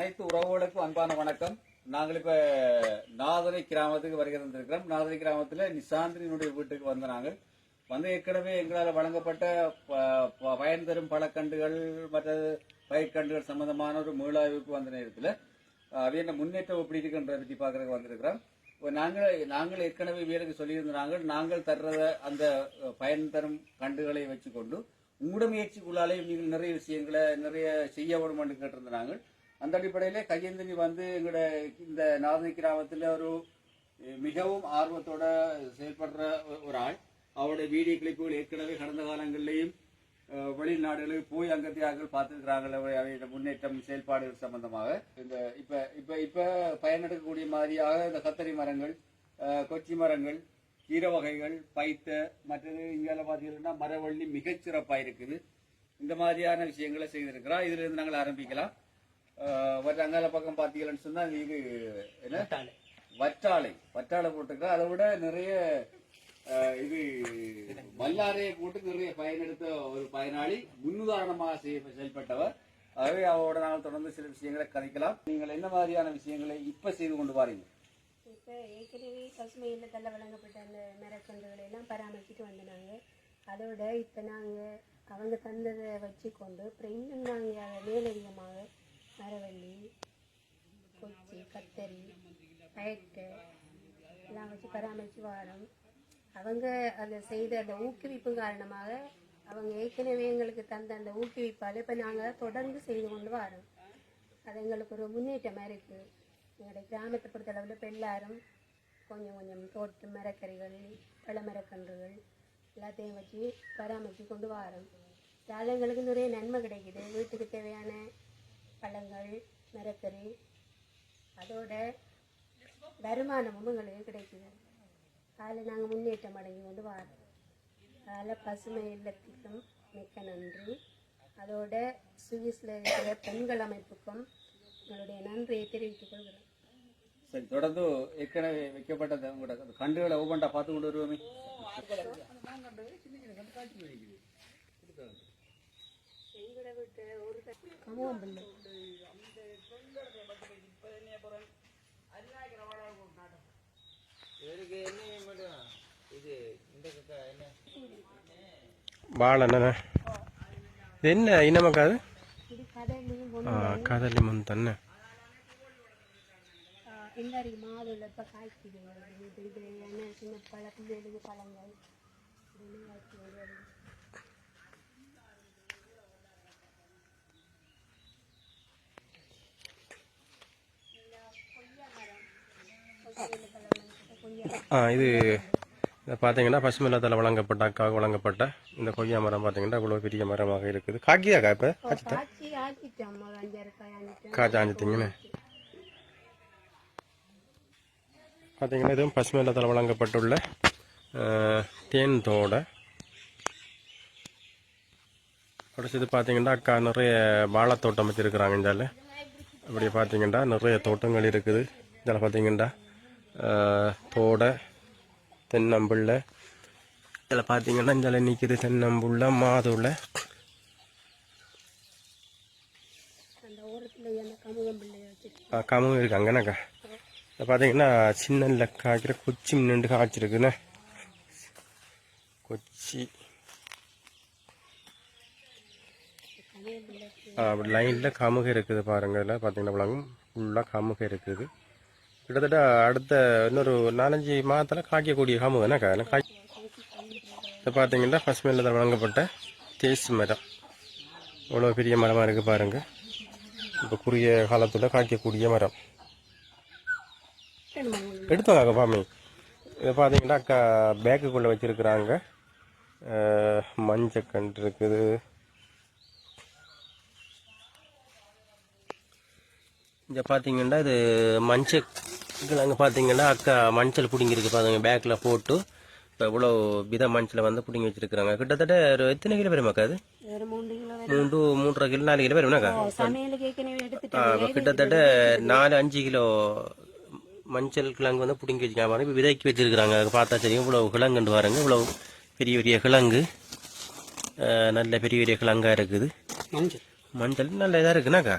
அனைத்து உறவுகளுக்கும் அன்பான வணக்கம். நாங்கள் இப்ப நாதரை கிராமத்துக்கு வருகை தந்திருக்கிறோம். நாதனை கிராமத்துல நிசாந்திரியினுடைய வீட்டுக்கு வந்த நாங்கள். வந்து ஏற்கனவே எங்களால் வழங்கப்பட்ட ப- ப- பயன் தரும் பழக்கண்டுகள் மற்றது பயிர்கண்டுகள் சம்பந்தமான ஒரு மீளாய்வுக்கு வந்த நேரத்தில் அது என்ன முன்னேற்றம் எப்படி இருக்குன்றதை பற்றி பார்க்கறதுக்கு வந்திருக்கிறோம். நாங்கள் நாங்கள் ஏற்கனவே வீரருக்கு சொல்லியிருந்த நாங்கள் நாங்கள் தர்றத அந்த பயன் தரும் கண்டுகளை வச்சுக்கொண்டு உங்களோட முயற்சிக்குள்ளாலே நீங்கள் நிறைய விஷயங்களை நிறைய செய்ய வேணும்னு கேட்டிருந்தாங்க அந்த அடிப்படையில் கையேந்தினி வந்து எங்களோட இந்த நாதனி கிராமத்தில் ஒரு மிகவும் ஆர்வத்தோட செயல்படுற ஒரு ஆள். அவருடைய வீடியோ கிளிப்புகள் ஏற்கனவே கடந்த காலங்களிலேயும் வெளிநாடுகளுக்கு போய் அங்கத்தியார்கள் பார்த்துருக்கிறாங்க அவையோட முன்னேற்றம் செயல்பாடுகள் சம்பந்தமாக. இந்த இப்போ இப்போ இப்போ பயனெடுக்கக்கூடிய மாதிரியாக இந்த கத்தரி மரங்கள் கொச்சி மரங்கள் கீரை வகைகள் பைத்த மற்றது இங்கால பார்த்தீங்கன்னா மரவள்ளி மிகச்சிறப்பாக இருக்குது. இந்த மாதிரியான விஷயங்களை செய்திருக்கிறோம் இதிலிருந்து நாங்கள் ஆரம்பிக்கலாம். மற்ற அங்கால பக்கம் பார்த்தீங்கன்னு சொன்னா இது என்ன? வற்றாழை வற்றாழை போட்டிருக்கிறோம் அதை விட நிறைய இது வல்லாரையை போட்டு நிறைய பயனெடுத்த ஒரு பயனாளி முன்னுதாரணமாக செய்ய செயல்பட்டவர். ஆகவே அவரோட நாங்கள் தொடர்ந்து சில விஷயங்களை கதைக்கலாம் நீங்கள் என்ன மாதிரியான விஷயங்களை இப்ப செய்து கொண்டு வாரீங்க? இப்போ ஏற்கனவே பசுமை இல்லத்தில் வழங்கப்பட்ட அந்த மரக்கன்றுகளை எல்லாம் பராமரிச்சுட்டு வந்தாங்க அதோட இப்போ நாங்கள் அவங்க தந்ததை வச்சுக்கொண்டு அப்புறம் இன்னும் நாங்கள் மேலதிகமாக மரவள்ளி கொச்சி கத்தரி பயட்டு எல்லாம் வச்சு பராமரித்து வாரோம். அவங்க அதை செய்த அந்த ஊக்குவிப்பு காரணமாக அவங்க ஏற்கனவே எங்களுக்கு தந்த அந்த ஊக்குவிப்பால் இப்போ நாங்கள் தொடர்ந்து செய்து கொண்டு வரோம். அது எங்களுக்கு ஒரு முன்னேற்றமாக இருக்குது எங்களுடைய கிராமத்தை பொறுத்தளவில் இப்போ எல்லாரும் கொஞ்சம் கொஞ்சம் தோட்டு மரக்கறிகள் பழமரக்கன்றுகள் எல்லாத்தையும் வச்சு பராமரித்து கொண்டு வரோம். அதால் எங்களுக்கு நிறைய நன்மை கிடைக்குது வீட்டுக்கு தேவையான பழங்கள் மரக்கறி அதோட வருமானமும் எங்களுக்கு கிடைக்குது. அதில் நாங்கள் முன்னேற்றம் அடைஞ்சு கொண்டு வரோம் அதில் பசுமை இல்லத்திற்கும் மிக்க நன்றி. அதோட சுவிஸில் இருக்கிற பெண்கள் அமைப்புக்கும் எங்களுடைய நன்றியை தெரிவித்துக் கொள்கிறோம். சரி தொடர்ந்து ஏற்கனவே வைக்கப்பட்ட அந்த உங்களோட அந்த கண்டுகளை ஒவ்வொன்றா பார்த்து கொண்டு வருவோமே. எங்களை விட்டு ஒரு கமுவம்பிள்ளை வாழை என்ன? இது என்ன இனமக்கா அது ஆ, கதலி முன் தானே எல்லாரும் மாதுளை இப்போ காய்க்குது. சின்ன பழங்கள். இது இதை பார்த்தீங்கன்னா பசுமில்லத்தில் வழங்கப்பட்ட அக்காவுக்கு வழங்கப்பட்ட இந்த கொய்யா மரம் பார்த்தீங்கன்னா இவ்வளோ பெரிய மரமாக இருக்குது. காக்கியாக்கா இப்போ? காய்ச்சிட்டா? காய்ச்சி ஆக்கிட்டோம் ஒரு அஞ்சாறு காய் ஆக்கிட்டோம் காய்ச்சி ஆஞ்சிட்டிங்கன்னு பார்த்தீங்கன்னா இதுவும் பசுமில்லத்தில் வழங்கப்பட்டுள்ள தேன் தோடை. அடுத்தது பார்த்தீங்கன்னா அக்கா நிறைய வாழைத்தோட்டம் வச்சுருக்குறாங்க இந்தால அப்படி பார்த்தீங்கன்னா நிறைய தோட்டங்கள் இருக்குது. இதில் பார்த்தீங்கன்னா தோடை தென்னம்பிள்ளை. இதில் பார்த்தீங்கன்னா இதில் நிற்கிது. தென்னம்புள்ள மாதுளை. கமும் இருக்கு. அங்கனக்கா இதை பார்த்தீங்கன்னா சின்ன காய்க்கிற கொச்சி நின்று காய்ச்சிருக்குண்ணே. கொச்சி. லைனில் கமுக இருக்குது பாருங்க. இதில் பார்த்தீங்கன்னா ஃபுல்லாக கமுக இருக்குது. கிட்டத்தட்ட அடுத்த இன்னொரு நாலஞ்சு மாதத்தில் காய்க்கக்கூடிய கமுகனாக்கா இல்லை காய் இதை பார்த்தீங்கன்னா ஃபஸ்ட் மேலில் வழங்கப்பட்ட தேசு மரம். இவ்வளோ பெரிய மரமாக இருக்குது பாருங்கள் இப்போ குறுகிய காலத்தில் காய்க்கக்கூடிய மரம். எடுத்தோங்க அக்கா பாமி இதை பார்த்தீங்கன்னா அக்கா பேக்குக்குள்ளே வச்சுருக்குறாங்க. மஞ்சக்கன்று இருக்குது. இங்கே பார்த்தீங்கன்னா இது மஞ்சள் கிழங்கு பார்த்தீங்கன்னா அக்கா மஞ்சள் பிடிங்கிருக்கு பாருங்க பேக்கில் போட்டு. இப்போ இவ்வளோ வித மஞ்சளை வந்து பிடிங்கி வச்சிருக்கிறாங்க. கிட்டத்தட்ட ஒரு எத்தனை கிலோ அது? ஒரு மூணு கிலோ மூன்று மூன்றரை கிலோ நாலு கிலோ இப்ப கிட்டத்தட்ட நாலு அஞ்சு கிலோ மஞ்சள் கிழங்கு வந்து பிடுங்கி வச்சுக்காம இப்போ விதைக்கு வச்சிருக்கிறாங்க. அதை பார்த்தா தெரியும் இவ்வளோ கிழங்குண்டு பாருங்க. இவ்வளோ பெரிய பெரிய கிழங்கு. நல்ல பெரிய பெரிய கிழங்கா இருக்குது. மஞ்சள். மஞ்சள் நல்ல இதாக இருக்குனாக்கா